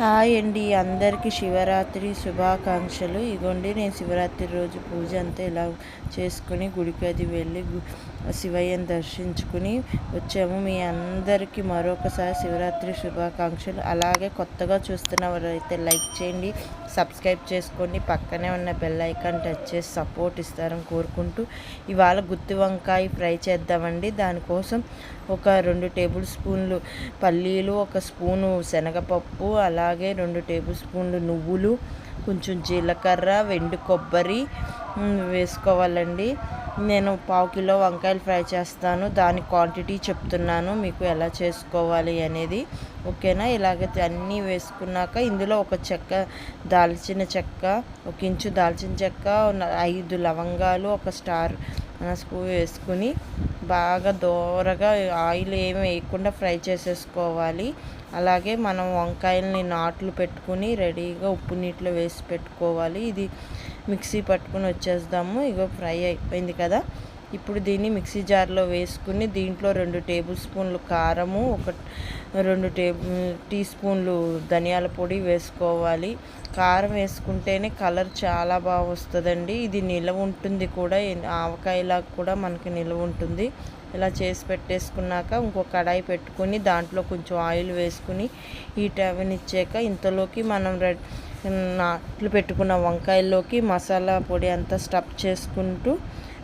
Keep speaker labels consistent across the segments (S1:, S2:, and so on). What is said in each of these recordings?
S1: Hi అండి. అందరికీ శివరాత్రి శుభాకాంక్షలు. ఇగోండి నేను శివరాత్రి రోజు పూజ అంతా ఇలా చేసుకుని గుడికి అది వెళ్ళి శివయ్యని దర్శించుకుని వచ్చాము. మీ అందరికీ మరొకసారి శివరాత్రి శుభాకాంక్షలు. అలాగే కొత్తగా చూస్తున్న వారైతే లైక్ చేయండి సబ్స్క్రైబ్ చేసుకోండి పక్కనే ఉన్న బెల్ ఐకాన్ టచ్ చేసి సపోర్ట్ ఇస్తారని కోరుకుంటూ ఇవాళ గుత్తి వంకాయ ఫ్రై చేద్దామండి. దానికోసం ఒక రెండు టేబుల్ స్పూన్లు పల్లీలు ఒక స్పూను శనగపప్పు అలా అలాగే రెండు టేబుల్ స్పూన్లు నువ్వులు కొంచెం జీలకర్ర వెండు కొబ్బరి వేసుకోవాలండి. నేను పావు కిలో వంకాయలు ఫ్రై చేస్తాను. దాని క్వాంటిటీ చెప్తున్నాను మీకు ఎలా చేసుకోవాలి అనేది. ఓకేనా? ఇలాగైతే అన్నీ వేసుకున్నాక ఇందులో ఒక చెక్క దాల్చిన చెక్క ఒక ఇంచు దాల్చిన చెక్క ఐదు లవంగాలు ఒక స్టార్ స్పూ వేసుకుని బాగా దోరగా ఆయిల్ ఏమి వేయకుండా ఫ్రై చేసేసుకోవాలి. అలాగే మనం వంకాయలని నాట్లు పెట్టుకుని రెడీగా ఉప్పు నీటిలో వేసి పెట్టుకోవాలి. ఇది మిక్సీ పట్టుకుని వచ్చేద్దాము. ఇగో ఫ్రై అయిపోయింది కదా. ఇప్పుడు దీన్ని మిక్సీ జార్లో వేసుకుని దీంట్లో రెండు టేబుల్ స్పూన్లు కారము ఒక రెండు టేబుల్ టీ స్పూన్లు ధనియాల పొడి వేసుకోవాలి. కారం వేసుకుంటేనే కలర్ చాలా బాగా వస్తుందండి. ఇది నిలవ ఉంటుంది కూడా ఆవకాయలా కూడా మనకి నిలవ ఉంటుంది. ఇలా చేసి పెట్టేసుకున్నాక ఇంకో కడాయి పెట్టుకుని దాంట్లో కొంచెం ఆయిల్ వేసుకుని హీట్ అవనిచ్చాక ఇంతలోకి మనం రెడ్ నాట్లు పెట్టుకున్న వంకాయల్లోకి మసాలా పొడి అంతా స్టఫ్ చేసుకుంటూ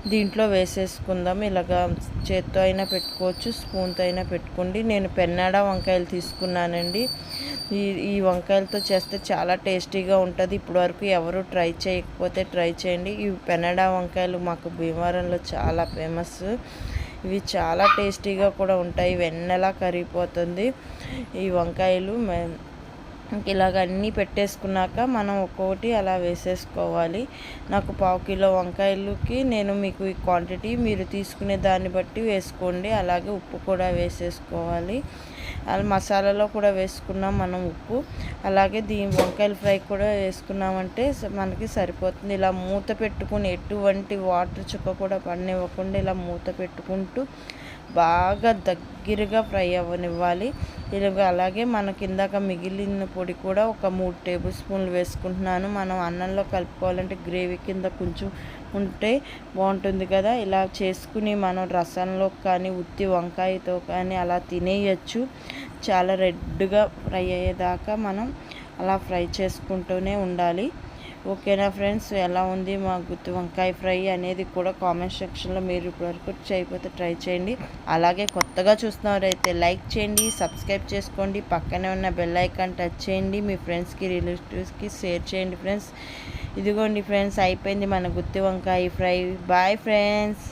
S1: దీంట్లో వేసేసుకుందాం. ఇలాగా చేత్తో అయినా పెట్టుకోవచ్చు స్పూన్తో అయినా పెట్టుకోండి. నేను పెన్నాడ వంకాయలు తీసుకున్నానండి. ఈ ఈ వంకాయలతో చేస్తే చాలా టేస్టీగా ఉంటుంది. ఇప్పటివరకు ఎవరు ట్రై చేయకపోతే ట్రై చేయండి. ఈ పెన్నాడ వంకాయలు మాకు భీమవరంలో చాలా ఫేమస్. ఇవి చాలా టేస్టీగా కూడా ఉంటాయి. వెన్నెలా కరిగిపోతుంది. ఈ వంకాయలు ఇలాగ అన్నీ పెట్టేసుకున్నాక మనం ఒక్కొక్కటి అలా వేసేసుకోవాలి. నాకు పావు కిలో వంకాయలకి నేను మీకు ఈ క్వాంటిటీ మీరు తీసుకునే దాన్ని బట్టి వేసుకోండి. అలాగే ఉప్పు కూడా వేసేసుకోవాలి. అలా మసాలాలో కూడా వేసుకున్నాం మనం ఉప్పు. అలాగే దీని వంకాయల ఫ్రై కూడా వేసుకున్నామంటే మనకి సరిపోతుంది. ఇలా మూత పెట్టుకుని ఎటువంటి వాటర్ చుక్క కూడా పడినివ్వకుండా ఇలా మూత పెట్టుకుంటూ బాగా దగ్గరగా ఫ్రై అవ్వనివ్వాలి. ఇలాగ అలాగే మనకి ఇందాక మిగిలిన పొడి కూడా ఒక మూడు టేబుల్ స్పూన్లు వేసుకుంటున్నాను. మనం అన్నంలో కలుపుకోవాలంటే గ్రేవీ కింద కొంచెం ఉంటే బాగుంటుంది కదా. ఇలా చేసుకుని మనం రసంలో కానీ ఉత్తి వంకాయతో కానీ అలా తినేయచ్చు. చాలా రెడ్గా ఫ్రై అయ్యేదాకా మనం అలా ఫ్రై చేసుకుంటూనే ఉండాలి. ఓకేనా ఫ్రెండ్స్? ఎలా ఉంది మా గుత్తి వంకాయ ఫ్రై అనేది కూడా కామెంట్ సెక్షన్లో మీరు ఇప్పటివరకు చేయకపోతే ట్రై చేయండి. అలాగే కొత్తగా చూస్తున్నవారైతే లైక్ చేయండి సబ్స్క్రైబ్ చేసుకోండి పక్కనే ఉన్న బెల్ ఐకాన్ టచ్ చేయండి మీ ఫ్రెండ్స్కి రిలేటివ్స్కి షేర్ చేయండి ఫ్రెండ్స్. ఇదిగోండి ఫ్రెండ్స్ అయిపోయింది మన గుత్తి వంకాయ ఫ్రై. Bye friends.